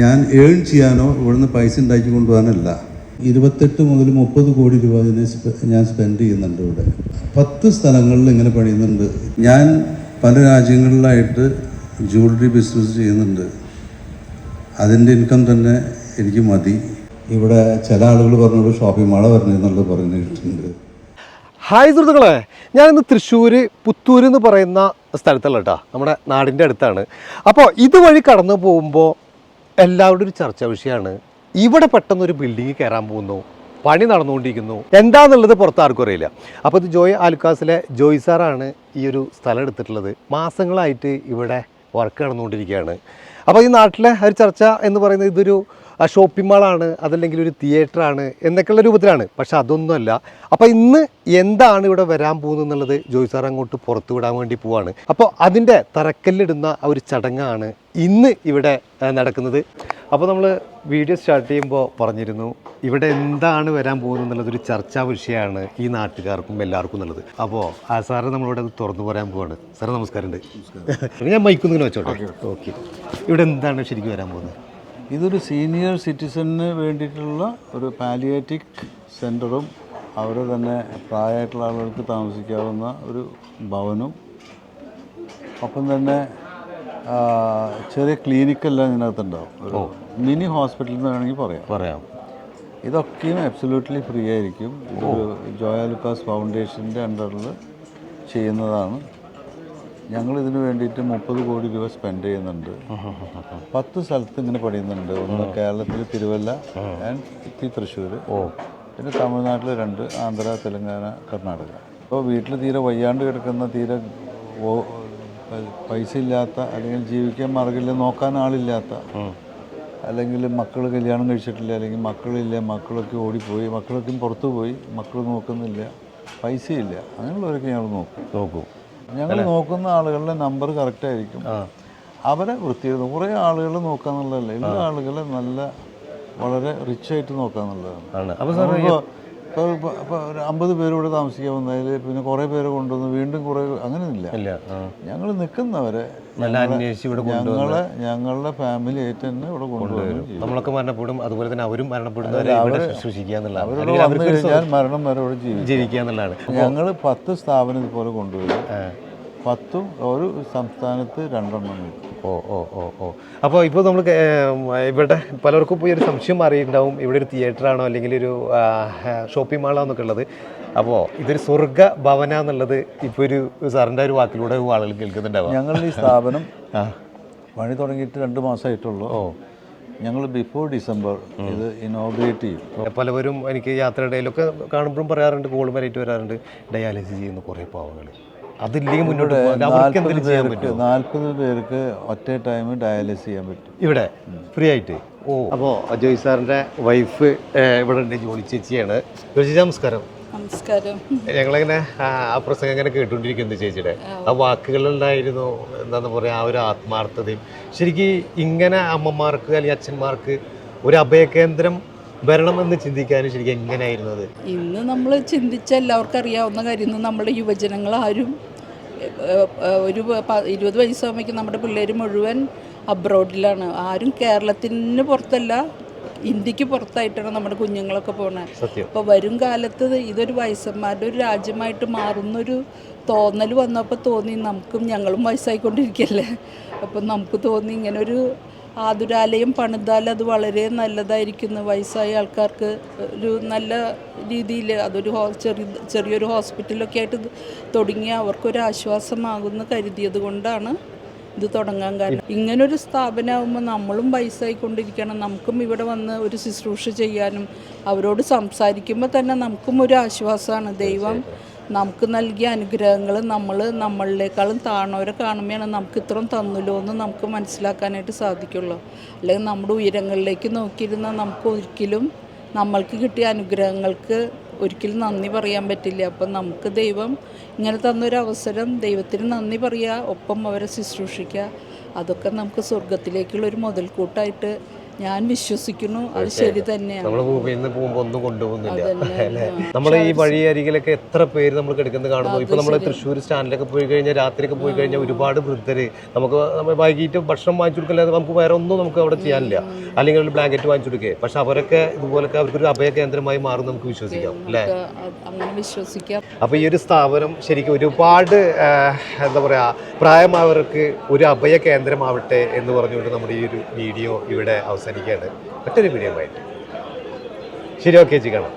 ഞാൻ ഏൺ ചെയ്യാനോ ഇവിടുന്ന് പൈസ ഉണ്ടാക്കി കൊണ്ടുപോകാനല്ല. ഇരുപത്തെട്ട് മുതൽ മുപ്പത് കോടി രൂപ ഇതിനെ ഞാൻ സ്പെൻഡ് ചെയ്യുന്നുണ്ട് ഇവിടെ. പത്ത് സ്ഥലങ്ങളിൽ ഇങ്ങനെ പണിയുന്നുണ്ട്. ഞാൻ പല രാജ്യങ്ങളിലായിട്ട് ജ്വല്ലറി ബിസിനസ് ചെയ്യുന്നുണ്ട്. അതിന്റെ ഇൻകം തന്നെ എനിക്ക് മതി. ഇവിടെ ചില ആളുകൾ പറഞ്ഞോട് ഷോപ്പിംഗ് മാള പറഞ്ഞെന്നുള്ളത് പറഞ്ഞിട്ടുണ്ട് ഹായ് സുഹൃത്തുക്കളെ ഞാനിന്ന് തൃശ്ശൂർ പുത്തൂർ എന്ന് പറയുന്ന സ്ഥലത്തുള്ള കേട്ടോ നമ്മുടെ നാടിന്റെ അടുത്താണ്. അപ്പോൾ ഇതുവഴി കടന്നു പോകുമ്പോൾ എല്ലാവരുടെയും ഒരു ചർച്ചാ വിഷയമാണ്. ഇവിടെ പെട്ടെന്ന് ഒരു ബിൽഡിംഗ് കയറാൻ പോകുന്നു. പണി നടന്നുകൊണ്ടിരിക്കുന്നു. എന്താണെന്നുള്ളത് പുറത്ത് ആർക്കും അറിയില്ല. അപ്പോൾ ഇത് ജോയ് ആലുക്കാസിലെ ജോയ് സാറാണ് ഈ ഒരു സ്ഥലം എടുത്തിട്ടുള്ളത്. മാസങ്ങളായിട്ട് ഇവിടെ വർക്ക് നടന്നുകൊണ്ടിരിക്കുകയാണ്. അപ്പോൾ ഈ നാട്ടിലെ ഒരു ചർച്ച എന്ന് പറയുന്നത് ഇതൊരു ഷോപ്പിംഗ് മാളാണ് അതല്ലെങ്കിൽ ഒരു തിയേറ്ററാണ് എന്നൊക്കെയുള്ള രൂപത്തിലാണ്. പക്ഷെ അതൊന്നുമല്ല. അപ്പോൾ ഇന്ന് എന്താണ് ഇവിടെ വരാൻ പോകുന്നത് എന്നുള്ളത് ജോയ് സാർ അങ്ങോട്ട് പുറത്തു വിടാൻ വേണ്ടി പോവാണ്. അപ്പോൾ അതിന്റെ തറക്കല്ലിടുന്ന ആ ഒരു ചടങ്ങാണ് ഇന്ന് ഇവിടെ നടക്കുന്നത്. അപ്പോൾ നമ്മൾ വീഡിയോ സ്റ്റാർട്ട് ചെയ്യുമ്പോൾ പറഞ്ഞിരുന്നു ഇവിടെ എന്താണ് വരാൻ പോകുന്നത് എന്നുള്ളതൊരു ചർച്ചാ വിഷയമാണ് ഈ നാട്ടുകാർക്കും എല്ലാവർക്കും ഉള്ളത്. അപ്പോൾ ആ സാറ് നമ്മളിവിടെ അത് തുറന്നു പറയാൻ പോവാണ്. സാറ് നമസ്കാരമുണ്ട്. ഞാൻ മൈക്കുന്നിങ്ങനെ വെച്ചോട്ടെ? ഓക്കെ ഇവിടെ എന്താണ് ശരിക്കും വരാൻ പോകുന്നത്? ഇതൊരു സീനിയർ സിറ്റിസണിന് വേണ്ടിയിട്ടുള്ള ഒരു പാലിയേറ്റിക് സെന്ററും അവരെ തന്നെ പ്രായമായിട്ടുള്ള ആളുകൾക്ക് താമസിക്കാവുന്ന ഒരു ഭവനും. ഒപ്പം തന്നെ ചെറിയ ക്ലിനിക്കെല്ലാം ഇതിനകത്തുണ്ടാവും. ഒരു മിനി ഹോസ്പിറ്റൽ എന്ന് വേണമെങ്കിൽ പറയാം. പറയാം. ഇതൊക്കെയും അബ്സല്യൂട്ട്ലി ഫ്രീ ആയിരിക്കും. ഇതൊരു ജോയ ലുക്കാസ് ഫൗണ്ടേഷന്റെ അണ്ടറിൽ ചെയ്യുന്നതാണ്. ഞങ്ങൾ ഇതിന് വേണ്ടിയിട്ട് മുപ്പത് കോടി രൂപ സ്പെൻഡ് ചെയ്യുന്നുണ്ട്. പത്ത് സ്ഥലത്ത് ഇങ്ങനെ പണിയുന്നുണ്ട്. ഒന്ന് കേരളത്തിൽ തിരുവല്ല ആൻഡ് തി തൃശ്ശൂർ പിന്നെ തമിഴ്നാട്ടിൽ രണ്ട് ആന്ധ്ര തെലങ്കാന കർണാടക. അപ്പോൾ വീട്ടിൽ തീരെ വയ്യാണ്ട് കിടക്കുന്ന തീരെ പൈസ ഇല്ലാത്ത അല്ലെങ്കിൽ ജീവിക്കാൻ മാർഗമില്ല നോക്കാൻ ആളില്ലാത്ത അല്ലെങ്കിൽ മക്കൾ കല്യാണം കഴിച്ചിട്ടില്ല അല്ലെങ്കിൽ മക്കളില്ല മക്കളൊക്കെ ഓടിപ്പോയി മക്കളൊക്കെ പുറത്തു പോയി മക്കൾ നോക്കുന്നില്ല പൈസയില്ല. അങ്ങനെയുള്ളവരൊക്കെ ഞങ്ങൾ നോക്കും. നോക്കൂ. ഞങ്ങൾ നോക്കുന്ന ആളുകളുടെ നമ്പർ കറക്റ്റ് ആയിരിക്കും. അവരെ വൃത്തി കുറേ ആളുകൾ നോക്കാന്നുള്ളതല്ല എല്ലാ ആളുകളെ നല്ല വളരെ റിച്ച് ആയിട്ട് നോക്കാന്നുള്ളതാണ് അപ്പോൾ ഇപ്പോൾ ഇപ്പോൾ ഒരു അമ്പത് പേര് ഇവിടെ താമസിക്കാൻ വന്നതിൽ പിന്നെ കുറേ പേര് കൊണ്ടുവന്ന് വീണ്ടും കുറേ അങ്ങനെ ഇല്ല ആ. ഞങ്ങൾ നിൽക്കുന്നവരെ നല്ല അന്വേഷിച്ച് ഇവിടെ ഞങ്ങളെ ഞങ്ങളുടെ ഫാമിലി ആയിട്ട് തന്നെ ഇവിടെ കൊണ്ടുവരും. ചെയ്യും. നമ്മളൊക്കെ മരണപ്പെടും അതുപോലെ തന്നെ അവരും മരണപ്പെടുന്നവരെ ഇവിടെ ശുശ്രൂഷിക്കുക എന്നുള്ളതാണ്. അവരോട് അല്ലെങ്കിൽ വന്നു അവർക്ക് കഴിഞ്ഞാൽ മരണം വരെ ഇവിടെ ജീവിക്കും. ജീവിക്കുക എന്നുള്ളതാണ്. ഞങ്ങൾ പത്ത് സ്ഥാപനം ഇതുപോലെ കൊണ്ടുവരും. പത്തും ഒരു സംസ്ഥാനത്ത് രണ്ടെണ്ണം കിട്ടും ഓ ഓ ഓ ഓ. അപ്പോൾ ഇപ്പോൾ നമ്മൾ ഇവിടെ പലർക്കും ഇപ്പോൾ ഈ ഒരു സംശയം അറിയിട്ടുണ്ടാവും ഇവിടെ ഒരു തിയേറ്ററാണോ അല്ലെങ്കിൽ ഒരു ഷോപ്പിംഗ് മാളാണോ എന്നൊക്കെ ഉള്ളത്. അപ്പോൾ ഇതൊരു സ്വർഗ ഭവന എന്നുള്ളത് ഇപ്പോൾ ഒരു സാറിന്റെ ഒരു വാക്കിലൂടെ ആളുകൾ കേൾക്കുന്നുണ്ടാവും. ഞങ്ങളുടെ ഈ സ്ഥാപനം പണി തുടങ്ങിയിട്ട് രണ്ട് മാസമായിട്ടുള്ളൂ ഞങ്ങൾ ബിഫോർ ഡിസംബർ ഇത് ഇനോഗ്രേറ്റ് ചെയ്യും. പലവരും എനിക്ക് യാത്രയിടയിലൊക്കെ കാണുമ്പോഴും പറയാറുണ്ട് കോൾ വരായിട്ട് വരാറുണ്ട്. ഡയാലിസിസ് ചെയ്യുന്ന കുറേ പാവങ്ങൾ അതില്ലെങ്കിൽ മുന്നോട്ട് അവർക്ക് എന്തെങ്കിലും ചെയ്യാൻ പറ്റും നാൽപ്പത് പേർക്ക് ഒറ്റ ടൈം ഡയാലിസ് ചെയ്യാൻ പറ്റും. ഇവിടെ ഫ്രീ ആയിട്ട്? ഓ. അപ്പോ അജോയ് സാറിന്റെ വൈഫ് ഇവിടെ ഉണ്ട് ജോലി ചേച്ചിയാണ്. ജോലി ചേച്ചി നമസ്കാരം. നമസ്കാരം. ഞങ്ങളിങ്ങനെ ആ പ്രസംഗം ഇങ്ങനെ കേട്ടുകൊണ്ടിരിക്കുന്നത് ചേച്ചിയുടെ. ആ. വാക്കുകളുണ്ടായിരുന്നു എന്താന്ന് പറയാ ആ ഒരു ആത്മാർത്ഥതയും. ശരിക്കും ഇങ്ങനെ അമ്മമാർക്ക് അല്ലെങ്കിൽ അച്ഛന്മാർക്ക് ഒരു അഭയകേന്ദ്രം വരണമെന്ന് ചിന്തിക്കാനും ശരിക്കും എങ്ങനെയായിരുന്നു അത്? ഇന്ന് നമ്മൾ ചിന്തിച്ച എല്ലാവർക്കും അറിയാവുന്ന കാര്യം നമ്മുടെ യുവജനങ്ങൾ ആരും ഒരു ഇരുപത് വയസ്സാകുമ്പോഴേക്കും നമ്മുടെ പിള്ളേർ മുഴുവൻ അബ്രോഡിലാണ് ആരും കേരളത്തിന് പുറത്തല്ല ഇന്ത്യയ്ക്ക് പുറത്തായിട്ടാണ് നമ്മുടെ കുഞ്ഞുങ്ങളൊക്കെ പോണത്. സത്യം. അപ്പോൾ വരും കാലത്ത് ഇതൊരു വയസ്സന്മാരുടെ ഒരു രാജ്യമായിട്ട് മാറുന്നൊരു തോന്നൽ വന്നപ്പോൾ തോന്നി നമുക്കും ഞങ്ങളും വയസ്സായിക്കൊണ്ടിരിക്കല്ലേ? അപ്പം നമുക്ക് തോന്നി ഇങ്ങനൊരു ആതുരാലയം പണിതാൽ അത് വളരെ നല്ലതായിരിക്കുന്നു വയസ്സായ ആൾക്കാർക്ക് ഒരു നല്ല രീതിയിൽ അതൊരു ചെറിയ ചെറിയൊരു ഹോസ്പിറ്റലൊക്കെ ആയിട്ട് തുടങ്ങി അവർക്കൊരു ആശ്വാസമാകുമെന്ന് കരുതിയത് കൊണ്ടാണ് ഇത് തുടങ്ങാൻ കാരണം. ഇങ്ങനൊരു സ്ഥാപനമാകുമ്പോൾ നമ്മളും വയസ്സായിക്കൊണ്ടിരിക്കണം. നമുക്കും ഇവിടെ വന്ന് ഒരു ശുശ്രൂഷ ചെയ്യാനും അവരോട് സംസാരിക്കുമ്പോൾ തന്നെ നമുക്കും ഒരു ആശ്വാസമാണ്. ദൈവം നമുക്ക് നൽകിയ അനുഗ്രഹങ്ങൾ നമ്മൾ നമ്മളിലേക്കാളും താണവരെ കാണുമ്പോഴാണ് നമുക്ക് ഇത്രയും തന്നല്ലോ എന്ന് നമുക്ക് മനസ്സിലാക്കാനായിട്ട് സാധിക്കുള്ളൂ. അല്ലെങ്കിൽ നമ്മുടെ ഉയരങ്ങളിലേക്ക് നോക്കിയിരുന്ന നമുക്ക് ഒരിക്കലും നമ്മൾക്ക് കിട്ടിയ അനുഗ്രഹങ്ങൾക്ക് ഒരിക്കലും നന്ദി പറയാൻ പറ്റില്ല. അപ്പം നമുക്ക് ദൈവം ഇങ്ങനെ തന്നൊരു അവസരം ദൈവത്തിന് നന്ദി പറയുക ഒപ്പം അവരെ ശുശ്രൂഷിക്കുക അതൊക്കെ നമുക്ക് സ്വർഗത്തിലേക്കുള്ള ഒരു മുതൽക്കൂട്ടായിട്ട് ഞാൻ വിശ്വസിക്കുന്നു. അത് ശരി തന്നെയാണ്. നമ്മൾ പോകുമ്പോൾ ഒന്നും കൊണ്ടുപോകുന്നില്ല. നമ്മൾ ഈ വഴി അരികിലൊക്കെ എത്ര പേര് നമ്മൾ കിടക്കുന്നത് കാണുന്നു. ഇപ്പൊ നമ്മൾ തൃശ്ശൂർ സ്റ്റാൻഡിലൊക്കെ പോയി കഴിഞ്ഞാൽ രാത്രിയൊക്കെ പോയി കഴിഞ്ഞാൽ ഒരുപാട് വൃദ്ധര്. നമുക്ക് നമ്മൾ വൈകിട്ട് ഭക്ഷണം വാങ്ങിച്ചു കൊടുക്കില്ല നമുക്ക് വേറെ ഒന്നും നമുക്ക് അവിടെ ചെയ്യാനില്ല. അല്ലെങ്കിൽ ഒരു ബ്ലാങ്കറ്റ് വാങ്ങിച്ചു കൊടുക്കുക പക്ഷെ അവരൊക്കെ ഇതുപോലൊക്കെ അവർക്കൊരു അഭയ കേന്ദ്രമായി മാറും നമുക്ക് വിശ്വസിക്കാം. അല്ലേ? അങ്ങനെ വിശ്വസിക്കാം. അപ്പൊ ഈ ഒരു സ്ഥാപനം ശരിക്കും ഒരുപാട് എന്താ പറയാ പ്രായമായവർക്ക് ഒരു അഭയ കേന്ദ്രമാവട്ടെ എന്ന് പറഞ്ഞുകൊണ്ട് നമ്മുടെ ഈ ഒരു വീഡിയോ ഇവിടെ അവസാനിക്കുകയാണ്. മറ്റൊരു വീഡിയോ ആയിട്ട്. ശരി ഓക്കെ ചേച്ചി കാണാം.